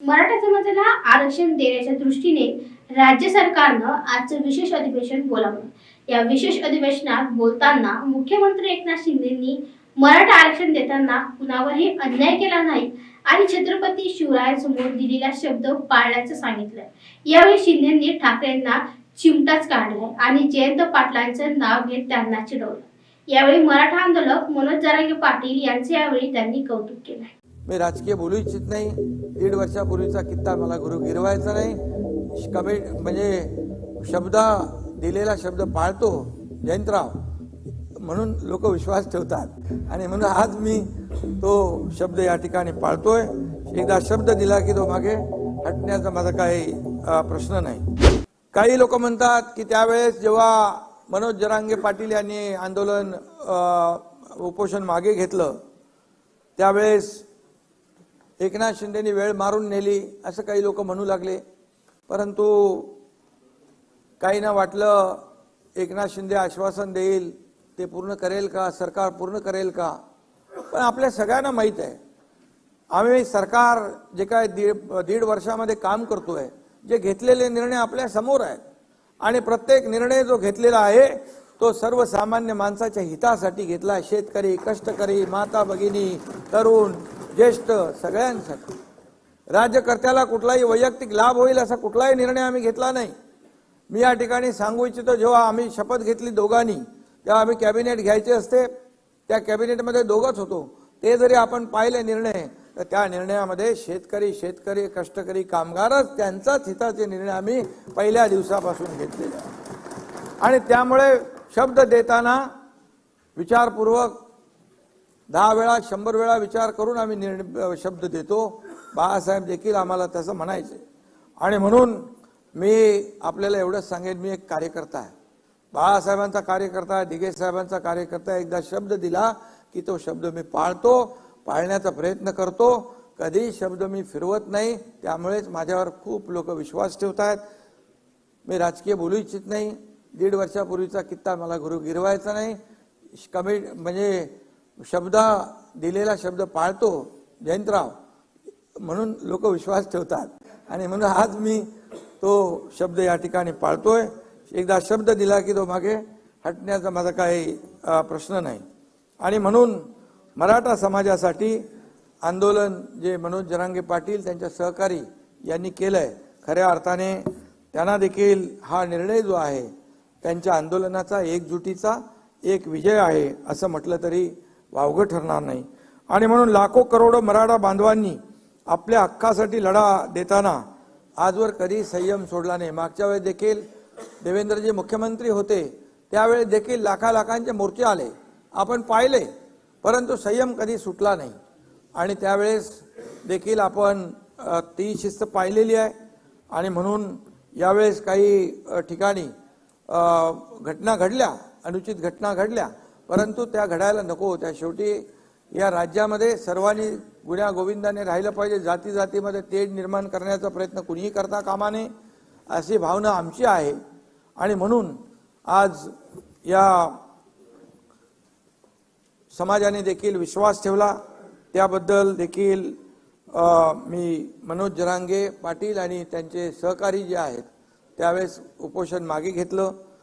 मराठा समाजाला आरक्षण देण्याच्या दृष्टीने राज्य सरकारनं आजचं विशेष अधिवेशन बोलावलं. या विशेष अधिवेशनात बोलताना मुख्यमंत्री एकनाथ शिंदेंनी मराठा आरक्षण देताना कुणावरही अन्याय केला नाही आणि छत्रपती शिवरायांसमोर दिलेला शब्द पाळण्याचं सांगितलंय यावेळी शिंदेंनी ठाकरेंना चिमटाच काढलाय आणि जयंत पाटलांचं नाव घेत त्यांना चिडवलं. यावेळी मराठा आंदोलक मनोज जरांगे पाटील यांचे यावेळी त्यांनी कौतुक केलं. मी राजकीय बोलू इच्छित नाही. दीड वर्षापूर्वीचा कित्ता मला गुरु गिरवायचा नाही. कमी म्हणजे शब्द दिलेला शब्द पाळतो जयंतराव. म्हणून लोक विश्वास ठेवतात. आणि म्हणून आज मी तो शब्द या ठिकाणी पाळतोय. एकदा शब्द दिला की तो मागे हटण्याचा माझा काही प्रश्न नाही. काही लोक म्हणतात की त्यावेळेस जेव्हा मनोज जरांगे पाटील यांनी आंदोलन उपोषण मागे घेतलं त्यावेळेस एकनाथ शिंदेनी वेळ मारून नेली असं काही लोक म्हणू लागले. परंतु काहींना वाटलं एकनाथ शिंदे आश्वासन देईल ते पूर्ण करेल का सरकार पूर्ण करेल का? पण आपल्या सगळ्यांना माहीत आहे आम्ही सरकार जे काय दीड दीड वर्षामध्ये काम करतोय जे घेतलेले निर्णय आपल्यासमोर आहेत आणि प्रत्येक निर्णय जो घेतलेला आहे तो सर्वसामान्य माणसाच्या हितासाठी घेतला. शेतकरी कष्टकरी माता भगिनी तरुण ज्येष्ठ सगळ्यांसाठी. राज्यकर्त्याला कुठलाही वैयक्तिक लाभ होईल असा कुठलाही निर्णय आम्ही घेतला नाही. मी या ठिकाणी सांगू इच्छितो जेव्हा आम्ही शपथ घेतली दोघांनी तेव्हा आम्ही कॅबिनेट घ्यायचे असते. त्या कॅबिनेटमध्ये दोघंच होतो. ते जरी आपण पाहिले निर्णय तर त्या निर्णयामध्ये शेतकरी शेतकरी कष्टकरी कामगारच त्यांचाच हिताचे निर्णय आम्ही पहिल्या दिवसापासून घेतलेले आणि त्यामुळे शब्द देताना विचारपूर्वक दहा वेळा शंभर वेळा विचार करून आम्ही निर्णय शब्द देतो. बाळासाहेब देखील आम्हाला तसं म्हणायचे. आणि म्हणून मी आपल्याला एवढंच सांगेन मी एक कार्यकर्ता आहे. बाळासाहेबांचा कार्यकर्ता आहे दिघे साहेबांचा कार्यकर्ता एकदा शब्द दिला की तो शब्द मी पाळतो पाळण्याचा प्रयत्न करतो. कधी शब्द मी फिरवत नाही त्यामुळेच माझ्यावर खूप लोक विश्वास ठेवत आहेत मी राजकीय बोलू इच्छित नाही. दीड वर्षापूर्वीचा कित्ता मला गुरु गिरवायचा नाही. कमी म्हणजे शब्द दिलेला शब्द पाळतो जयंतराव म्हणून लोक विश्वास ठेवतात. आणि म्हणून आज मी तो शब्द या ठिकाणी पाळतोय. एकदा शब्द दिला की तो मागे हटण्याचा माझा काही प्रश्न नाही. आणि म्हणून मराठा समाजासाठी आंदोलन जे मनोज जरांगे पाटील त्यांच्या सहकारी यांनी केलं आहे खऱ्या अर्थाने त्यांना देखील हा निर्णय जो आहे त्यांच्या आंदोलनाचा एकजुटीचा एक विजय आहे असं म्हटलं तरी वावगं ठरणार नाही. आणि म्हणून लाखो करोडो मराठा बांधवांनी आपल्या हक्कासाठी लढा देताना आजवर कधी संयम सोडला नाही. मागच्या वेळेस देखील देवेंद्रजी मुख्यमंत्री होते त्यावेळेस देखील लाखा लाखांचे मोर्चे आले. आपण पाहिले परंतु संयम कधी सुटला नाही. आणि त्यावेळेस देखील आपण ती शिस्त पाहिलेली आहे. आणि म्हणून यावेळेस काही ठिकाणी घटना घडल्या अनुचित घटना घडल्या परंतु त्या घडायला नको त्या शेवटी या राज्यामध्ये सर्वांनी गुन्ह्या गोविंदाने राहिलं पाहिजे. जाती जातीमध्ये तेढ निर्माण करण्याचा प्रयत्न कुणीही करता कामा नये अशी भावना आमची आहे. आणि म्हणून आज या समाजाने देखील विश्वास ठेवला. त्याबद्दल देखील मी मनोज जरांगे पाटील आणि त्यांचे सहकारी जे आहेत त्यावेळेस उपोषण मागे घेतलं.